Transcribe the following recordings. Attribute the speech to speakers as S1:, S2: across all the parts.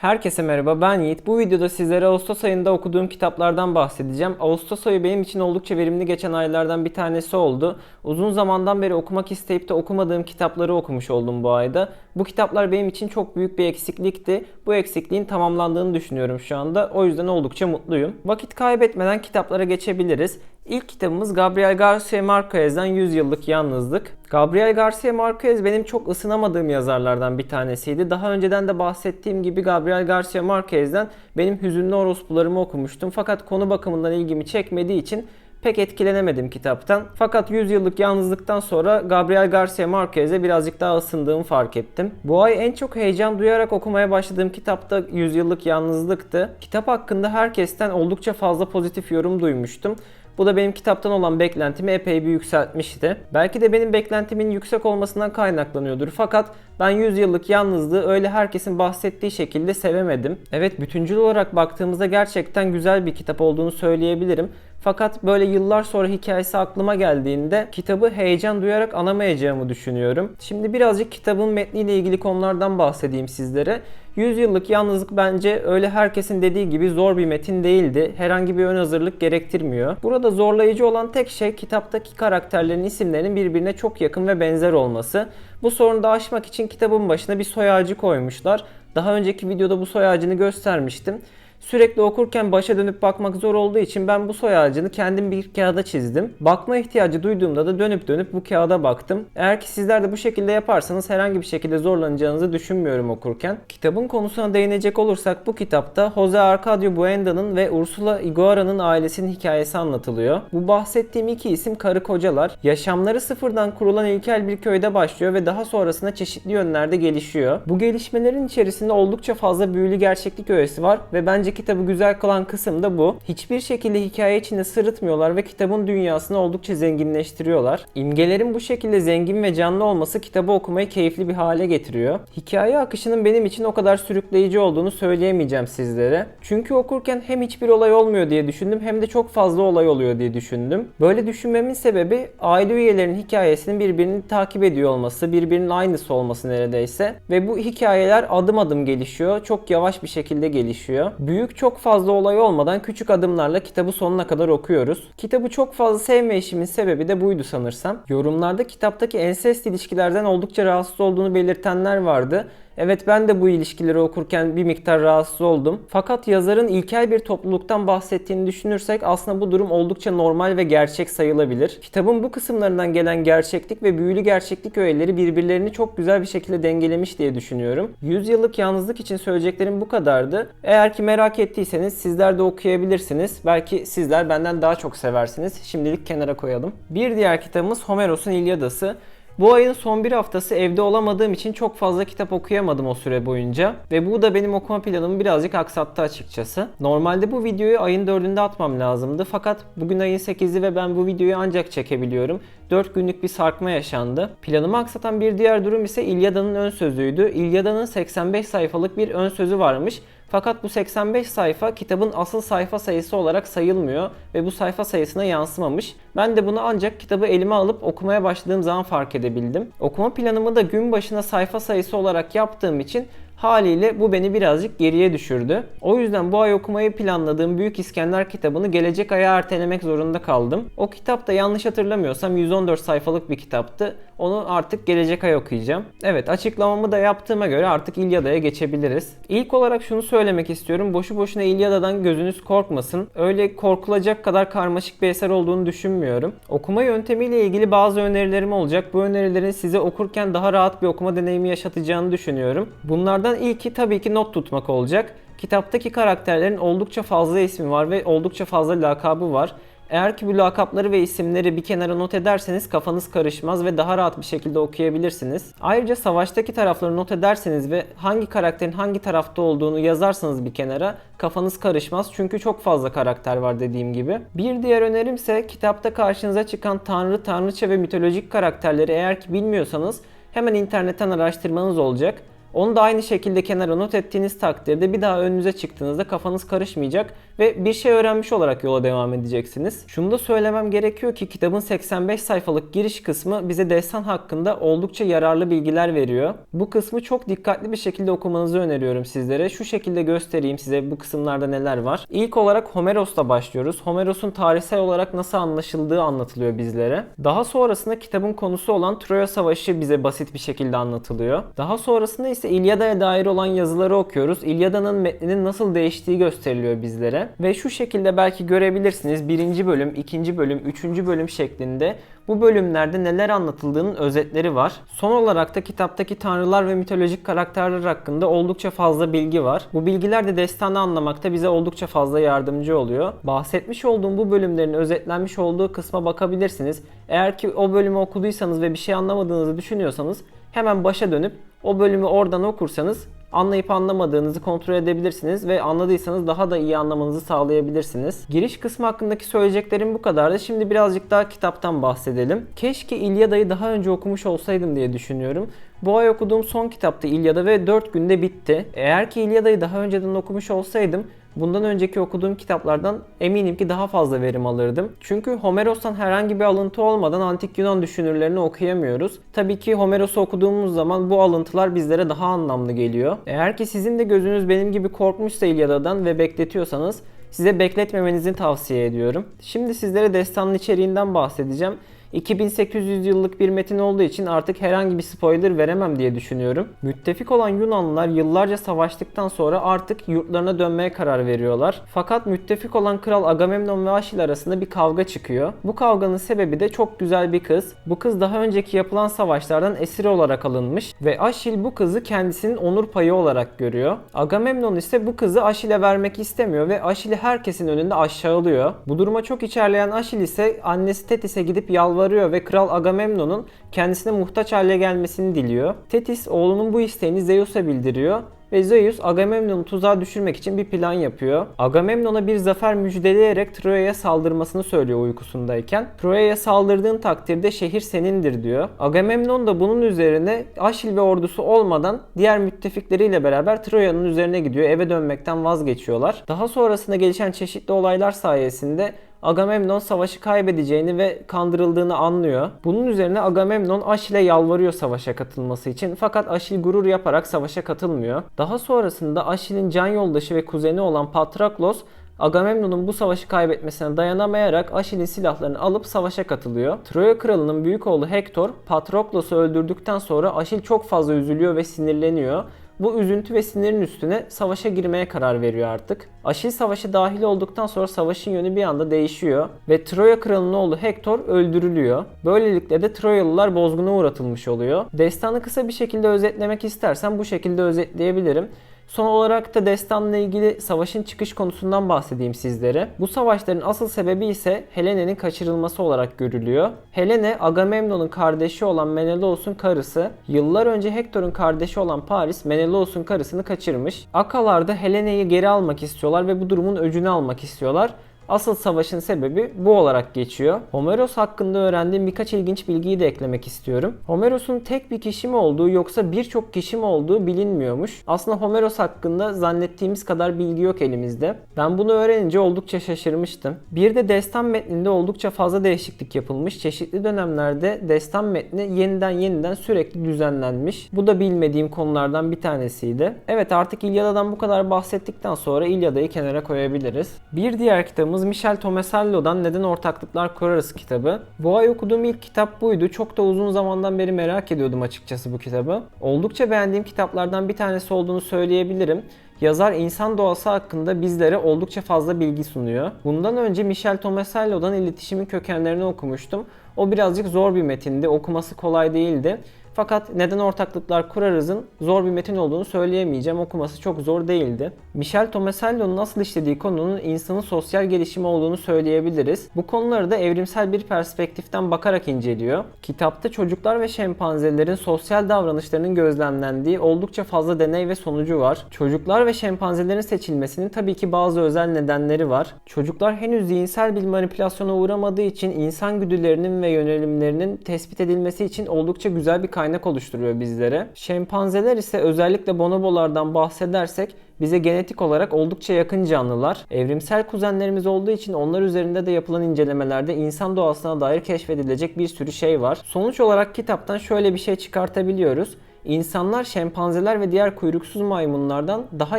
S1: Herkese merhaba ben Yiğit. Bu videoda sizlere Ağustos ayında okuduğum kitaplardan bahsedeceğim. Ağustos ayı benim için oldukça verimli geçen aylardan bir tanesi oldu. Uzun zamandan beri okumak isteyip de okumadığım kitapları okumuş oldum bu ayda. Bu kitaplar benim için çok büyük bir eksiklikti. Bu eksikliğin tamamlandığını düşünüyorum şu anda. O yüzden oldukça mutluyum. Vakit kaybetmeden kitaplara geçebiliriz. İlk kitabımız Gabriel Garcia Marquez'den 100 Yıllık Yalnızlık. Gabriel Garcia Marquez benim çok ısınamadığım yazarlardan bir tanesiydi. Daha önceden de bahsettiğim gibi Gabriel Garcia Marquez'den benim Hüzünlü Orospularımı okumuştum. Fakat konu bakımından ilgimi çekmediği için pek etkilenemedim kitaptan. Fakat 100 yıllık yalnızlıktan sonra Gabriel Garcia Marquez'e birazcık daha ısındığımı fark ettim. Bu ay en çok heyecan duyarak okumaya başladığım kitap da 100 yıllık yalnızlıktı. Kitap hakkında herkesten oldukça fazla pozitif yorum duymuştum. Bu da benim kitaptan olan beklentimi epey bir yükseltmişti. Belki de benim beklentimin yüksek olmasından kaynaklanıyordur. Fakat ben 100 yıllık yalnızlığı öyle herkesin bahsettiği şekilde sevemedim. Evet bütüncül olarak baktığımızda gerçekten güzel bir kitap olduğunu söyleyebilirim. Fakat böyle yıllar sonra hikayesi aklıma geldiğinde kitabı heyecan duyarak anamayacağımı düşünüyorum. Şimdi birazcık kitabın metniyle ilgili konulardan bahsedeyim sizlere. 100 yıllık yalnızlık bence öyle herkesin dediği gibi zor bir metin değildi. Herhangi bir ön hazırlık gerektirmiyor. Burada zorlayıcı olan tek şey kitaptaki karakterlerin isimlerinin birbirine çok yakın ve benzer olması. Bu sorunu da aşmak için kitabın başına bir soy ağacı koymuşlar. Daha önceki videoda bu soy ağacını göstermiştim. Sürekli okurken başa dönüp bakmak zor olduğu için ben bu soy ağacını kendim bir kağıda çizdim. Bakma ihtiyacı duyduğumda da dönüp dönüp bu kağıda baktım. Eğer ki sizler de bu şekilde yaparsanız herhangi bir şekilde zorlanacağınızı düşünmüyorum okurken. Kitabın konusuna değinecek olursak bu kitapta Jose Arcadio Buenda'nın ve Ursula Iguara'nın ailesinin hikayesi anlatılıyor. Bu bahsettiğim iki isim karı kocalar. Yaşamları sıfırdan kurulan ilkel bir köyde başlıyor ve daha sonrasında çeşitli yönlerde gelişiyor. Bu gelişmelerin içerisinde oldukça fazla büyülü gerçeklik öğesi var ve bence kitabı güzel kılan kısım da bu. Hiçbir şekilde hikaye içinde sırıtmıyorlar ve kitabın dünyasını oldukça zenginleştiriyorlar. İmgelerin bu şekilde zengin ve canlı olması kitabı okumayı keyifli bir hale getiriyor. Hikaye akışının benim için o kadar sürükleyici olduğunu söyleyemeyeceğim sizlere. Çünkü okurken hem hiçbir olay olmuyor diye düşündüm hem de çok fazla olay oluyor diye düşündüm. Böyle düşünmemin sebebi aile üyelerinin hikayesinin birbirini takip ediyor olması, birbirinin aynısı olması neredeyse. Ve bu hikayeler adım adım gelişiyor. Çok yavaş bir şekilde gelişiyor. Büyük çok fazla olay olmadan küçük adımlarla kitabı sonuna kadar okuyoruz. Kitabı çok fazla sevme işimin sebebi de buydu sanırsam. Yorumlarda kitaptaki ensest ilişkilerden oldukça rahatsız olduğunu belirtenler vardı. Evet ben de bu ilişkileri okurken bir miktar rahatsız oldum. Fakat yazarın ilkel bir topluluktan bahsettiğini düşünürsek aslında bu durum oldukça normal ve gerçek sayılabilir. Kitabın bu kısımlarından gelen gerçeklik ve büyülü gerçeklik öğeleri birbirlerini çok güzel bir şekilde dengelemiş diye düşünüyorum. 100 yıllık yalnızlık için söyleyeceklerim bu kadardı. Eğer ki merak ettiyseniz sizler de okuyabilirsiniz. Belki sizler benden daha çok seversiniz. Şimdilik kenara koyalım. Bir diğer kitabımız Homeros'un İlyadası. Bu ayın son bir haftası evde olamadığım için çok fazla kitap okuyamadım o süre boyunca. Ve bu da benim okuma planımı birazcık aksattı açıkçası. Normalde bu videoyu ayın 4'ünde atmam lazımdı. Fakat bugün ayın 8'i ve ben bu videoyu ancak çekebiliyorum. 4 günlük bir sarkma yaşandı. Planımı aksatan bir diğer durum ise İlyada'nın ön sözüydü. İlyada'nın 85 sayfalık bir ön sözü varmış. Fakat bu 85 sayfa kitabın asıl sayfa sayısı olarak sayılmıyor ve bu sayfa sayısına yansımamış. Ben de bunu ancak kitabı elime alıp okumaya başladığım zaman fark edebildim. Okuma planımı da gün başına sayfa sayısı olarak yaptığım için Haliyle bu beni birazcık geriye düşürdü. O yüzden bu ay okumayı planladığım Büyük İskender kitabını gelecek aya ertelemek zorunda kaldım. O kitap da yanlış hatırlamıyorsam 114 sayfalık bir kitaptı. Onu artık gelecek ay okuyacağım. Evet açıklamamı da yaptığıma göre artık İlyada'ya geçebiliriz. İlk olarak şunu söylemek istiyorum. Boşu boşuna İlyada'dan gözünüz korkmasın. Öyle korkulacak kadar karmaşık bir eser olduğunu düşünmüyorum. Okuma yöntemiyle ilgili bazı önerilerim olacak. Bu önerilerin size okurken daha rahat bir okuma deneyimi yaşatacağını düşünüyorum. Bunlardan ilki tabii ki not tutmak olacak. Kitaptaki karakterlerin oldukça fazla ismi var ve oldukça fazla lakabı var. Eğer ki bu lakapları ve isimleri bir kenara not ederseniz kafanız karışmaz ve daha rahat bir şekilde okuyabilirsiniz. Ayrıca savaştaki tarafları not ederseniz ve hangi karakterin hangi tarafta olduğunu yazarsanız bir kenara kafanız karışmaz çünkü çok fazla karakter var dediğim gibi. Bir diğer önerim ise kitapta karşınıza çıkan tanrı, tanrıça ve mitolojik karakterleri eğer ki bilmiyorsanız hemen internetten araştırmanız olacak. Onu da aynı şekilde kenara not ettiğiniz takdirde bir daha önünüze çıktığınızda kafanız karışmayacak ve bir şey öğrenmiş olarak yola devam edeceksiniz. Şunu da söylemem gerekiyor ki kitabın 85 sayfalık giriş kısmı bize destan hakkında oldukça yararlı bilgiler veriyor. Bu kısmı çok dikkatli bir şekilde okumanızı öneriyorum sizlere. Şu şekilde göstereyim size bu kısımlarda neler var. İlk olarak Homeros'la başlıyoruz. Homeros'un tarihsel olarak nasıl anlaşıldığı anlatılıyor bizlere. Daha sonrasında kitabın konusu olan Troya Savaşı bize basit bir şekilde anlatılıyor. Daha sonrasında ise İlyada'ya dair olan yazıları okuyoruz. İlyada'nın metninin nasıl değiştiği gösteriliyor bizlere. Ve şu şekilde belki görebilirsiniz. Birinci bölüm, ikinci bölüm, üçüncü bölüm şeklinde bu bölümlerde neler anlatıldığının özetleri var. Son olarak da kitaptaki tanrılar ve mitolojik karakterler hakkında oldukça fazla bilgi var. Bu bilgiler de destanı anlamakta bize oldukça fazla yardımcı oluyor. Bahsetmiş olduğum bu bölümlerin özetlenmiş olduğu kısma bakabilirsiniz. Eğer ki o bölümü okuduysanız ve bir şey anlamadığınızı düşünüyorsanız hemen başa dönüp o bölümü oradan okursanız anlayıp anlamadığınızı kontrol edebilirsiniz ve anladıysanız daha da iyi anlamanızı sağlayabilirsiniz. Giriş kısmı hakkındaki söyleyeceklerim bu kadardı. Şimdi birazcık daha kitaptan bahsedelim. Keşke İlyada'yı daha önce okumuş olsaydım diye düşünüyorum. Bu ay okuduğum son kitaptı İlyada ve 4 günde bitti. Eğer ki İlyada'yı daha önceden okumuş olsaydım bundan önceki okuduğum kitaplardan eminim ki daha fazla verim alırdım. Çünkü Homeros'tan herhangi bir alıntı olmadan antik Yunan düşünürlerini okuyamıyoruz. Tabii ki Homeros'u okuduğumuz zaman bu alıntılar bizlere daha anlamlı geliyor. Eğer ki sizin de gözünüz benim gibi korkmuşsa İlyada'dan ve bekletiyorsanız size bekletmemenizi tavsiye ediyorum. Şimdi sizlere destanın içeriğinden bahsedeceğim. 2800 yıllık bir metin olduğu için artık herhangi bir spoiler veremem diye düşünüyorum. Müttefik olan Yunanlılar yıllarca savaştıktan sonra artık yurtlarına dönmeye karar veriyorlar. Fakat müttefik olan kral Agamemnon ve Aşil arasında bir kavga çıkıyor. Bu kavganın sebebi de çok güzel bir kız. Bu kız daha önceki yapılan savaşlardan esir olarak alınmış ve Aşil bu kızı kendisinin onur payı olarak görüyor. Agamemnon ise bu kızı Aşil'e vermek istemiyor ve Aşil'i herkesin önünde aşağılıyor. Bu duruma çok içerleyen Aşil ise annesi Tetis'e gidip yalvarıyor ve Kral Agamemnon'un kendisine muhtaç hale gelmesini diliyor. Tetis oğlunun bu isteğini Zeus'a bildiriyor ve Zeus Agamemnon'u tuzağa düşürmek için bir plan yapıyor. Agamemnon'a bir zafer müjdeleyerek Troya'ya saldırmasını söylüyor uykusundayken. Troya'ya saldırdığın takdirde şehir senindir diyor. Agamemnon da bunun üzerine Aşil ve ordusu olmadan diğer müttefikleriyle beraber Troya'nın üzerine gidiyor. Eve dönmekten vazgeçiyorlar. Daha sonrasında gelişen çeşitli olaylar sayesinde Agamemnon savaşı kaybedeceğini ve kandırıldığını anlıyor. Bunun üzerine Agamemnon Aşil'e yalvarıyor savaşa katılması için fakat Aşil gurur yaparak savaşa katılmıyor. Daha sonrasında Aşil'in can yoldaşı ve kuzeni olan Patroklos Agamemnon'un bu savaşı kaybetmesine dayanamayarak Aşil'in silahlarını alıp savaşa katılıyor. Troya kralının büyük oğlu Hektor Patroklos'u öldürdükten sonra Aşil çok fazla üzülüyor ve sinirleniyor. Bu üzüntü ve sinirin üstüne savaşa girmeye karar veriyor artık. Aşil savaşı dahil olduktan sonra savaşın yönü bir anda değişiyor ve Troya kralının oğlu Hektor öldürülüyor. Böylelikle de Troyalılar bozguna uğratılmış oluyor. Destanı kısa bir şekilde özetlemek istersen bu şekilde özetleyebilirim. Son olarak da destanla ilgili savaşın çıkış konusundan bahsedeyim sizlere. Bu savaşların asıl sebebi ise Helene'nin kaçırılması olarak görülüyor. Helene, Agamemnon'un kardeşi olan Menelaos'un karısı. Yıllar önce Hektor'un kardeşi olan Paris, Menelaos'un karısını kaçırmış. Akalar da Helene'yi geri almak istiyorlar ve bu durumun öcünü almak istiyorlar. Asıl savaşın sebebi bu olarak geçiyor. Homeros hakkında öğrendiğim birkaç ilginç bilgiyi de eklemek istiyorum. Homeros'un tek bir kişi mi olduğu yoksa birçok kişi mi olduğu bilinmiyormuş. Aslında Homeros hakkında zannettiğimiz kadar bilgi yok elimizde. Ben bunu öğrenince oldukça şaşırmıştım. Bir de destan metninde oldukça fazla değişiklik yapılmış. Çeşitli dönemlerde destan metni yeniden yeniden sürekli düzenlenmiş. Bu da bilmediğim konulardan bir tanesiydi. Evet artık İlyada'dan bu kadar bahsettikten sonra İlyada'yı kenara koyabiliriz. Bir diğer kitabımız kitabımız Michel Tomasello'dan Neden Ortaklıklar Kurarız kitabı. Bu ay okuduğum ilk kitap buydu. Çok da uzun zamandan beri merak ediyordum açıkçası bu kitabı. Oldukça beğendiğim kitaplardan bir tanesi olduğunu söyleyebilirim. Yazar insan doğası hakkında bizlere oldukça fazla bilgi sunuyor. Bundan önce Michel Tomasello'dan iletişimin kökenlerini okumuştum. O birazcık zor bir metindi, okuması kolay değildi. Fakat neden ortaklıklar kurarızın zor bir metin olduğunu söyleyemeyeceğim. Okuması çok zor değildi. Michel Tomasello'nun nasıl işlediği konunun insanın sosyal gelişimi olduğunu söyleyebiliriz. Bu konuları da evrimsel bir perspektiften bakarak inceliyor. Kitapta çocuklar ve şempanzelerin sosyal davranışlarının gözlemlendiği oldukça fazla deney ve sonucu var. Çocuklar ve şempanzelerin seçilmesinin tabii ki bazı özel nedenleri var. Çocuklar henüz zihinsel bir manipülasyona uğramadığı için insan güdülerinin ve yönelimlerinin tespit edilmesi için oldukça güzel bir kaynak kaynak oluşturuyor bizlere. Şempanzeler ise özellikle bonobolardan bahsedersek bize genetik olarak oldukça yakın canlılar. Evrimsel kuzenlerimiz olduğu için onlar üzerinde de yapılan incelemelerde insan doğasına dair keşfedilecek bir sürü şey var. Sonuç olarak kitaptan şöyle bir şey çıkartabiliyoruz. İnsanlar şempanzeler ve diğer kuyruksuz maymunlardan daha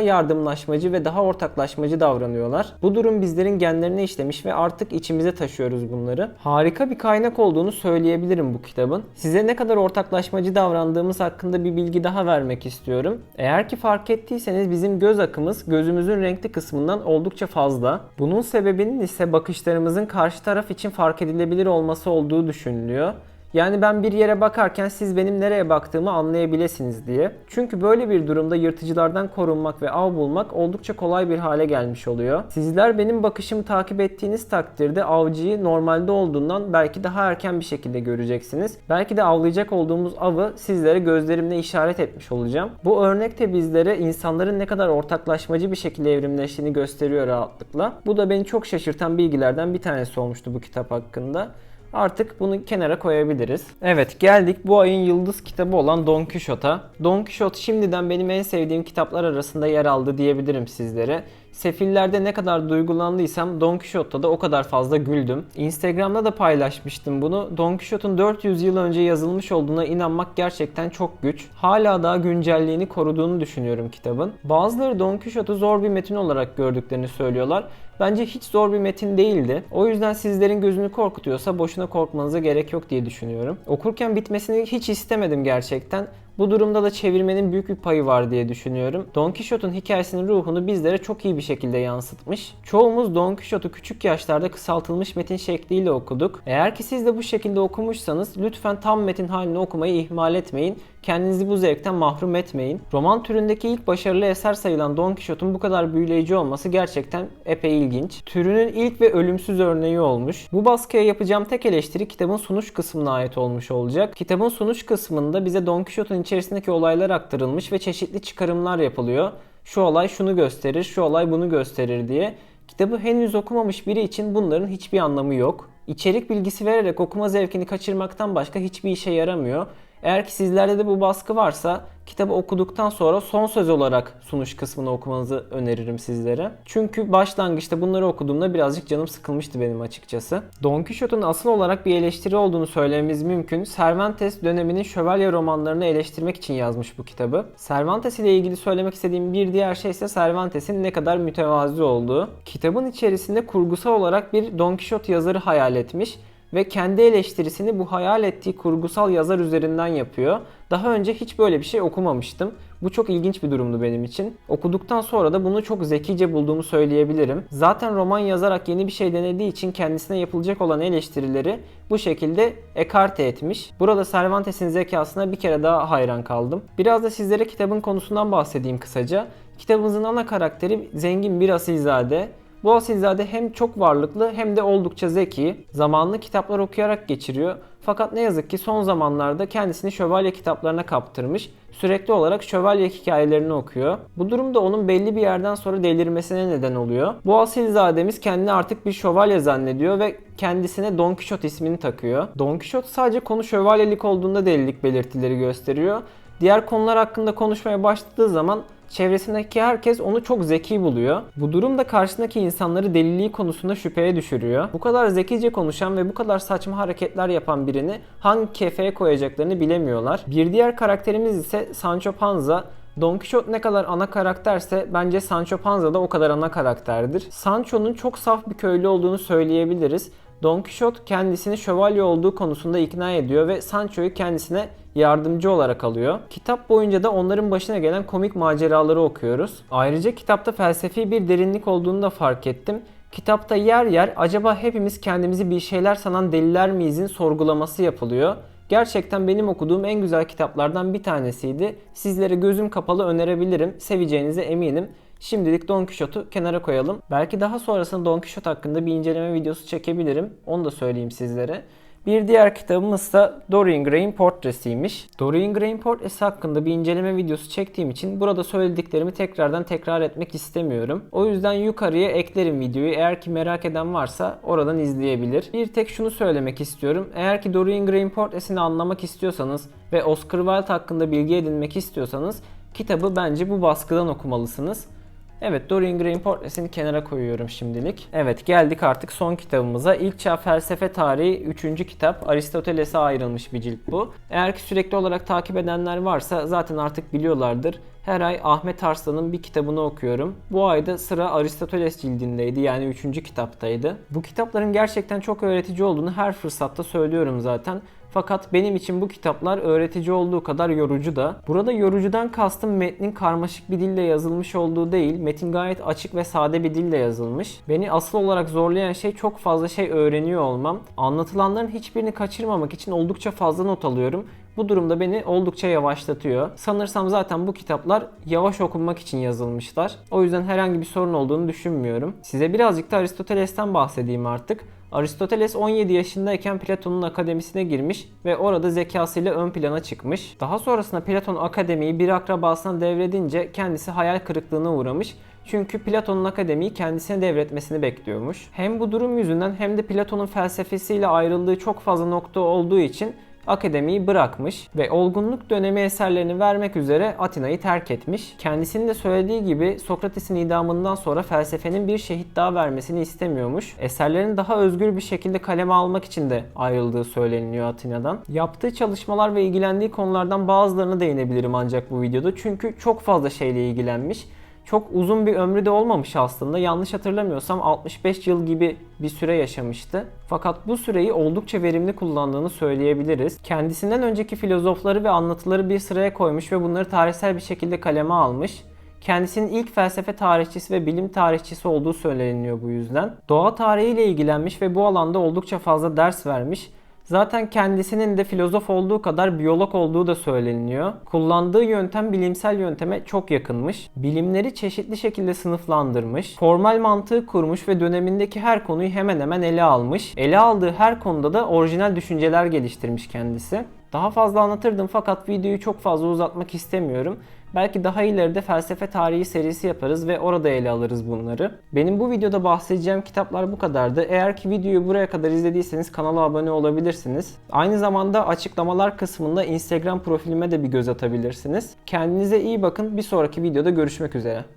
S1: yardımlaşmacı ve daha ortaklaşmacı davranıyorlar. Bu durum bizlerin genlerine işlemiş ve artık içimize taşıyoruz bunları. Harika bir kaynak olduğunu söyleyebilirim bu kitabın. Size ne kadar ortaklaşmacı davrandığımız hakkında bir bilgi daha vermek istiyorum. Eğer ki fark ettiyseniz bizim göz akımız gözümüzün renkli kısmından oldukça fazla. Bunun sebebinin ise bakışlarımızın karşı taraf için fark edilebilir olması olduğu düşünülüyor. Yani ben bir yere bakarken siz benim nereye baktığımı anlayabilirsiniz diye. Çünkü böyle bir durumda yırtıcılardan korunmak ve av bulmak oldukça kolay bir hale gelmiş oluyor. Sizler benim bakışımı takip ettiğiniz takdirde avcıyı normalde olduğundan belki daha erken bir şekilde göreceksiniz. Belki de avlayacak olduğumuz avı sizlere gözlerimle işaret etmiş olacağım. Bu örnek de bizlere insanların ne kadar ortaklaşmacı bir şekilde evrimleştiğini gösteriyor rahatlıkla. Bu da beni çok şaşırtan bilgilerden bir tanesi olmuştu bu kitap hakkında. Artık bunu kenara koyabiliriz. Evet geldik bu ayın yıldız kitabı olan Don Quixote'a. Don Quixote şimdiden benim en sevdiğim kitaplar arasında yer aldı diyebilirim sizlere. Sefillerde ne kadar duygulandıysam Don Quixote'da da o kadar fazla güldüm. Instagram'da da paylaşmıştım bunu. Don Quixote'un 400 yıl önce yazılmış olduğuna inanmak gerçekten çok güç. Hala daha güncelliğini koruduğunu düşünüyorum kitabın. Bazıları Don Quixote'u zor bir metin olarak gördüklerini söylüyorlar. Bence hiç zor bir metin değildi. O yüzden sizlerin gözünü korkutuyorsa boşuna korkmanıza gerek yok diye düşünüyorum. Okurken bitmesini hiç istemedim gerçekten. Bu durumda da çevirmenin büyük bir payı var diye düşünüyorum. Don Quixote'un hikayesinin ruhunu bizlere çok iyi bir şekilde yansıtmış. Çoğumuz Don Quixote'u küçük yaşlarda kısaltılmış metin şekliyle okuduk. Eğer ki siz de bu şekilde okumuşsanız lütfen tam metin halini okumayı ihmal etmeyin. Kendinizi bu zevkten mahrum etmeyin. Roman türündeki ilk başarılı eser sayılan Don Quixote'un bu kadar büyüleyici olması gerçekten epey ilginç. Türünün ilk ve ölümsüz örneği olmuş. Bu baskıya yapacağım tek eleştiri kitabın sunuş kısmına ait olmuş olacak. Kitabın sunuş kısmında bize Don Quixote'un içerisindeki olaylar aktarılmış ve çeşitli çıkarımlar yapılıyor. Şu olay şunu gösterir, şu olay bunu gösterir diye. Kitabı henüz okumamış biri için bunların hiçbir anlamı yok. İçerik bilgisi vererek okuma zevkini kaçırmaktan başka hiçbir işe yaramıyor. Eğer ki sizlerde de bu baskı varsa kitabı okuduktan sonra son söz olarak sunuş kısmını okumanızı öneririm sizlere. Çünkü başlangıçta bunları okuduğumda birazcık canım sıkılmıştı benim açıkçası. Don Quixote'un asıl olarak bir eleştiri olduğunu söylememiz mümkün. Cervantes döneminin şövalye romanlarını eleştirmek için yazmış bu kitabı. Cervantes ile ilgili söylemek istediğim bir diğer şey ise Cervantes'in ne kadar mütevazi olduğu. Kitabın içerisinde kurgusal olarak bir Don Quixote yazarı hayal etmiş ve kendi eleştirisini bu hayal ettiği kurgusal yazar üzerinden yapıyor. Daha önce hiç böyle bir şey okumamıştım. Bu çok ilginç bir durumdu benim için. Okuduktan sonra da bunu çok zekice bulduğumu söyleyebilirim. Zaten roman yazarak yeni bir şey denediği için kendisine yapılacak olan eleştirileri bu şekilde ekarte etmiş. Burada Cervantes'in zekasına bir kere daha hayran kaldım. Biraz da sizlere kitabın konusundan bahsedeyim kısaca. Kitabımızın ana karakteri zengin bir asilzade. Bu asilzade hem çok varlıklı hem de oldukça zeki. Zamanlı kitaplar okuyarak geçiriyor. Fakat ne yazık ki son zamanlarda kendisini şövalye kitaplarına kaptırmış. Sürekli olarak şövalye hikayelerini okuyor. Bu durum da onun belli bir yerden sonra delirmesine neden oluyor. Bu asilzademiz kendini artık bir şövalye zannediyor ve kendisine Don Quixote ismini takıyor. Don Quixote sadece konu şövalyelik olduğunda delilik belirtileri gösteriyor. Diğer konular hakkında konuşmaya başladığı zaman çevresindeki herkes onu çok zeki buluyor. Bu durum da karşısındaki insanları deliliği konusunda şüpheye düşürüyor. Bu kadar zekice konuşan ve bu kadar saçma hareketler yapan birini hangi kefeye koyacaklarını bilemiyorlar. Bir diğer karakterimiz ise Sancho Panza. Don Quixote ne kadar ana karakterse bence Sancho Panza da o kadar ana karakterdir. Sancho'nun çok saf bir köylü olduğunu söyleyebiliriz. Don Quixote kendisini şövalye olduğu konusunda ikna ediyor ve Sancho'yu kendisine yardımcı olarak alıyor. Kitap boyunca da onların başına gelen komik maceraları okuyoruz. Ayrıca kitapta felsefi bir derinlik olduğunu da fark ettim. Kitapta yer yer acaba hepimiz kendimizi bir şeyler sanan deliler miyizin sorgulaması yapılıyor. Gerçekten benim okuduğum en güzel kitaplardan bir tanesiydi. Sizlere gözüm kapalı önerebilirim. Seveceğinize eminim. Şimdilik Don Quixote'u kenara koyalım. Belki daha sonrasında Don Quixote hakkında bir inceleme videosu çekebilirim. Onu da söyleyeyim sizlere. Bir diğer kitabımız da Dorian Gray'in portresiymiş. Dorian Gray'in portresi hakkında bir inceleme videosu çektiğim için burada söylediklerimi tekrardan tekrar etmek istemiyorum. O yüzden yukarıya eklerim videoyu. Eğer ki merak eden varsa oradan izleyebilir. Bir tek şunu söylemek istiyorum. Eğer ki Dorian Gray'in portresini anlamak istiyorsanız ve Oscar Wilde hakkında bilgi edinmek istiyorsanız kitabı bence bu baskıdan okumalısınız. Evet Dorian Gray'in portresini kenara koyuyorum şimdilik. Evet geldik artık son kitabımıza. İlk Çağ Felsefe Tarihi 3. kitap. Aristoteles'e ayrılmış bir cilt bu. Eğer ki sürekli olarak takip edenler varsa zaten artık biliyorlardır. Her ay Ahmet Arslan'ın bir kitabını okuyorum. Bu ayda sıra Aristoteles cildindeydi yani 3. kitaptaydı. Bu kitapların gerçekten çok öğretici olduğunu her fırsatta söylüyorum zaten. Fakat benim için bu kitaplar öğretici olduğu kadar yorucu da. Burada yorucudan kastım metnin karmaşık bir dille yazılmış olduğu değil, metin gayet açık ve sade bir dille yazılmış. Beni asıl olarak zorlayan şey çok fazla şey öğreniyor olmam. Anlatılanların hiçbirini kaçırmamak için oldukça fazla not alıyorum. Bu durumda beni oldukça yavaşlatıyor. Sanırsam zaten bu kitaplar yavaş okunmak için yazılmışlar. O yüzden herhangi bir sorun olduğunu düşünmüyorum. Size birazcık da Aristoteles'ten bahsedeyim artık. Aristoteles 17 yaşındayken Platon'un akademisine girmiş ve orada zekasıyla ön plana çıkmış. Daha sonrasında Platon akademiyi bir akrabasına devredince kendisi hayal kırıklığına uğramış. Çünkü Platon'un akademiyi kendisine devretmesini bekliyormuş. Hem bu durum yüzünden hem de Platon'un felsefesiyle ayrıldığı çok fazla nokta olduğu için akademiyi bırakmış ve olgunluk dönemi eserlerini vermek üzere Atina'yı terk etmiş. Kendisinin de söylediği gibi Sokrates'in idamından sonra felsefenin bir şehit daha vermesini istemiyormuş. Eserlerini daha özgür bir şekilde kaleme almak için de ayrıldığı söyleniliyor Atina'dan. Yaptığı çalışmalar ve ilgilendiği konulardan bazılarına değinebilirim ancak bu videoda çünkü çok fazla şeyle ilgilenmiş. Çok uzun bir ömrü de olmamış aslında. Yanlış hatırlamıyorsam 65 yıl gibi bir süre yaşamıştı. Fakat bu süreyi oldukça verimli kullandığını söyleyebiliriz. Kendisinden önceki filozofları ve anlatıları bir sıraya koymuş ve bunları tarihsel bir şekilde kaleme almış. Kendisinin ilk felsefe tarihçisi ve bilim tarihçisi olduğu söyleniyor bu yüzden. Doğa tarihiyle ilgilenmiş ve bu alanda oldukça fazla ders vermiş. Zaten kendisinin de filozof olduğu kadar biyolog olduğu da söyleniliyor. Kullandığı yöntem bilimsel yönteme çok yakınmış. Bilimleri çeşitli şekilde sınıflandırmış. Formal mantığı kurmuş ve dönemindeki her konuyu hemen hemen ele almış. Ele aldığı her konuda da orijinal düşünceler geliştirmiş kendisi. Daha fazla anlatırdım fakat videoyu çok fazla uzatmak istemiyorum. Belki daha ileride felsefe tarihi serisi yaparız ve orada ele alırız bunları. Benim bu videoda bahsedeceğim kitaplar bu kadardı. Eğer ki videoyu buraya kadar izlediyseniz kanala abone olabilirsiniz. Aynı zamanda açıklamalar kısmında Instagram profilime de bir göz atabilirsiniz. Kendinize iyi bakın. Bir sonraki videoda görüşmek üzere.